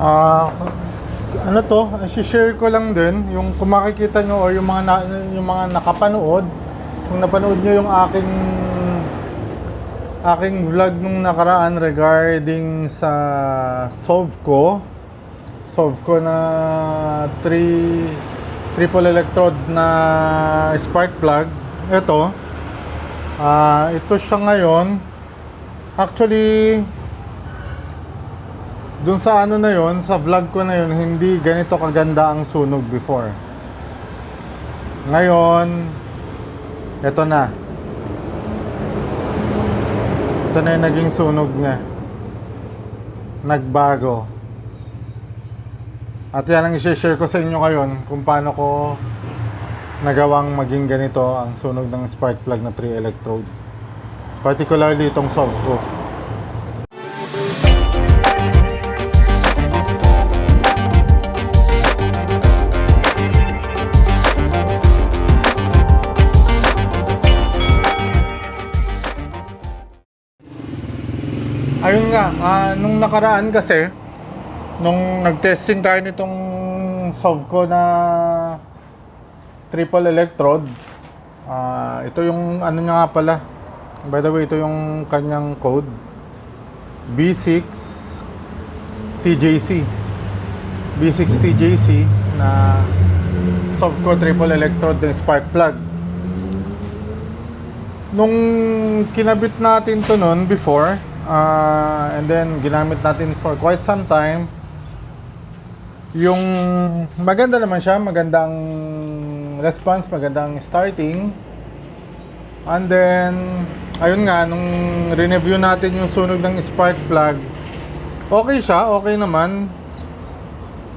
Ah, ano to? I-share ko lang din yung kung nyo or yung mga na, yung mga nakapanood, kung napanood nyo yung aking aking vlog nung nakaraan regarding sa Sovco. Sovco na 3 triple electrode na spark plug. Ito. Ah, ito siya ngayon. Actually, Doon sa ano na yon, sa vlog ko na yon, hindi ganito kaganda ang sunog before. Ngayon, ito na. Ito na yung naging sunog niya. Nagbago. At yan ang i-share ko sa inyo ngayon kung paano ko nagawang maging ganito ang sunog ng spark plug na 3 electrode. Particularly itong solve ko. Ayun nga, ah, nung nakaraan kasi, nung nag-testing tayo nitong Sovco na triple electrode, ah, ito yung ano nga pala. By the way, ito yung kanyang code. B6 TJC. B6 TJC na Sovco triple electrode ng spark plug. Nung kinabit natin to noon before, ah, and then ginamit natin for quite some time, yung maganda naman siya, magandang response, magandang starting. And then, ayun nga, nung review natin yung sunog ng spark plug, okay siya, okay naman.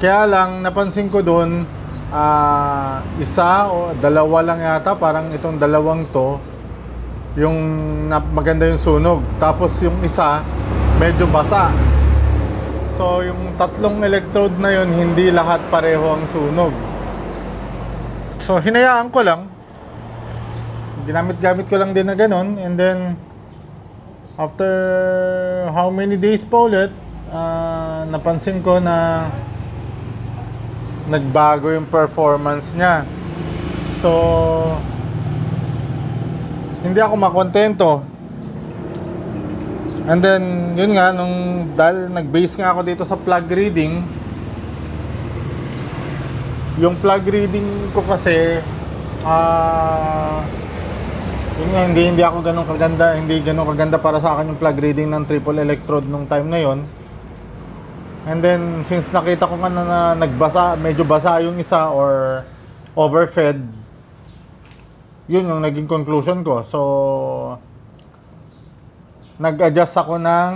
Kaya lang, napansin ko doon, ah, isa o dalawa lang yata, parang itong dalawang to, yung maganda yung sunog. Tapos yung isa, medyo basa. So, yung tatlong electrode na yun, hindi lahat pareho ang sunog. So, hinayaan ko lang. Ginamit-gamit ko lang din na ganun. And then, after how many days pa ulit, ah, napansin ko na nagbago yung performance niya. So, hindi ako makontento. And then, yun nga, nung dahil nag-base nga ako dito sa plug reading, yung plug reading ko kasi, ah, yun nga, hindi, hindi ako ganun kaganda, hindi ganun kaganda para sa akin yung plug reading ng triple electrode nung time na yon. And then, since nakita ko nga na, na nagbasa, medyo basa yung isa or overfed, yun yung naging conclusion ko. So, nag-adjust ako ng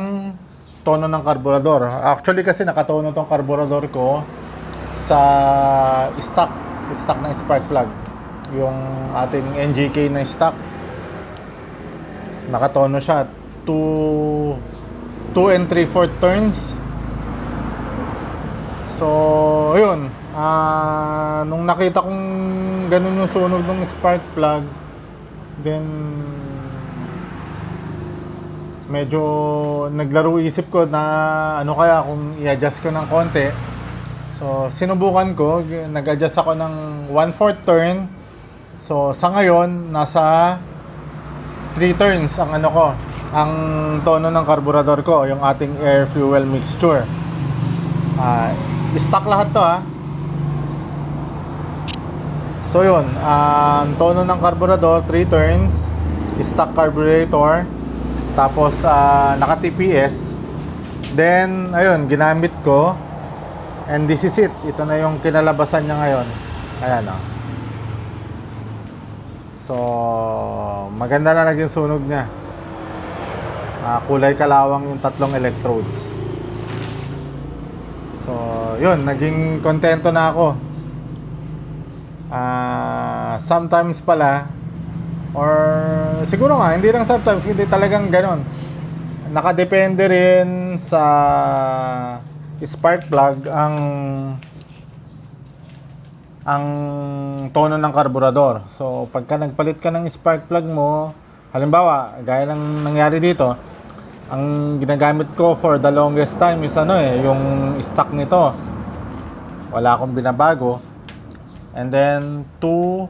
tono ng karburador. Actually kasi nakatono tong karburador ko sa stock, stock ng spark plug. Yung ating NGK na stock. Nakatono siya 2 2 and 3 4 turns. So, yun. Ah, nung nakita kong ganun yung sunog ng spark plug, then medyo naglaro isip ko na ano kaya kung i-adjust ko ng konti. So, sinubukan ko, nag-adjust ako ng 1/4 turn. So, sa ngayon, nasa 3 turns ang ano ko, ang tono ng karburador ko, yung ating air fuel mixture. Ah, stock lahat to ha. So yun, ah, ang tono ng karburador, 3 turns, stock carburetor, tapos ah, naka TPS. Then, ayun, ginamit ko. And this is it. Ito na yung kinalabasan niya ngayon. Ayan oh. So, maganda na naging sunog niya. Ah, kulay kalawang yung tatlong electrodes. So, yun, naging kontento na ako. Ah, sometimes pala or siguro nga hindi lang sometimes hindi talagang ganon. Nakadepende rin sa spark plug ang ang tono ng karburador. So, pagka nagpalit ka ng spark plug mo, halimbawa, gaya ng nangyari dito, ang ginagamit ko for the longest time is ano eh, yung stock nito. Wala akong binabago. And then, 2,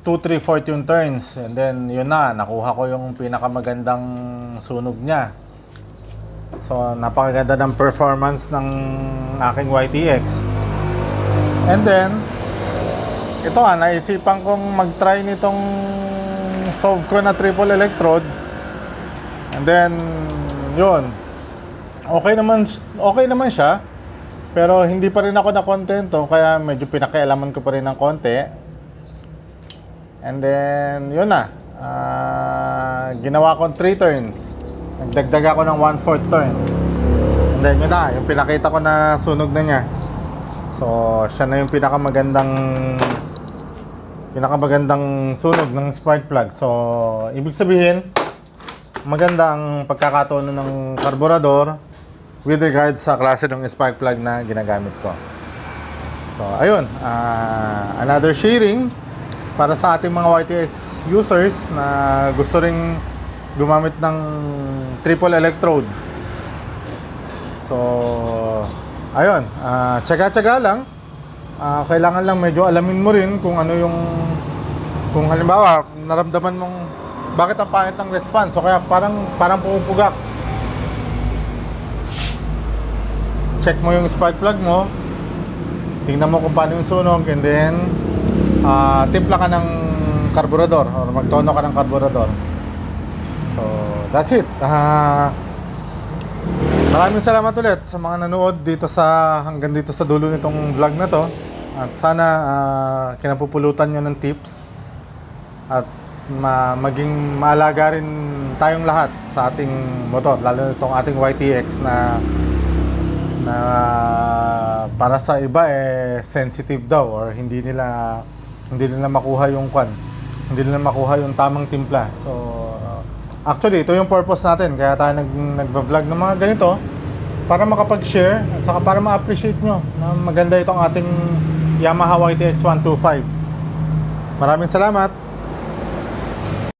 2, 3, 4 yung turns. And then, yun na, nakuha ko yung pinakamagandang sunog niya. So, napakaganda ng performance ng aking YTX. And then, ito ah, naisipan kong mag-try nitong solve ko na triple electrode. And then, yun. Okay naman, okay naman siya. Pero hindi pa rin ako nakontento, kaya medyo pinakialaman ko pa rin ng konti. And then, yun na. Ah, ginawa ko 3 turns. Nagdagdag ako ng 1/4 turn. And then, yun na. Yung pinakita ko na sunog na niya. So, siya na yung pinakamagandang pinakamagandang sunog ng spark plug. So, ibig sabihin, maganda ang pagkakatono ng karburador with regards sa klase ng spark plug na ginagamit ko. So, ayun. ah, another sharing para sa ating mga YTS users na gusto ring gumamit ng triple electrode. So, ayun. ah, tsaga-tsaga lang. Ah, kailangan lang medyo alamin mo rin kung ano yung kung halimbawa naramdaman mong bakit ang pangit ng response so kaya parang parang pumupugak check mo yung spark plug mo. Tingnan mo kung paano yung sunog and then ah, timpla ka ng karburador or magtono ka ng karburador so that's it. Ah, Maraming salamat ulit sa mga nanood dito sa hanggang dito sa dulo nitong vlog na to. At sana ah, kinapupulutan nyo ng tips. At ma maging maalaga rin tayong lahat sa ating motor, lalo na itong ating YTX na na para sa iba eh sensitive daw or hindi nila hindi nila makuha yung kwan. Hindi nila makuha yung tamang timpla. So Actually, ito yung purpose natin. Kaya tayo nag, nagva-vlog ng mga ganito para makapag-share at saka para ma-appreciate nyo na maganda itong ating Yamaha YTX 125. Maraming salamat!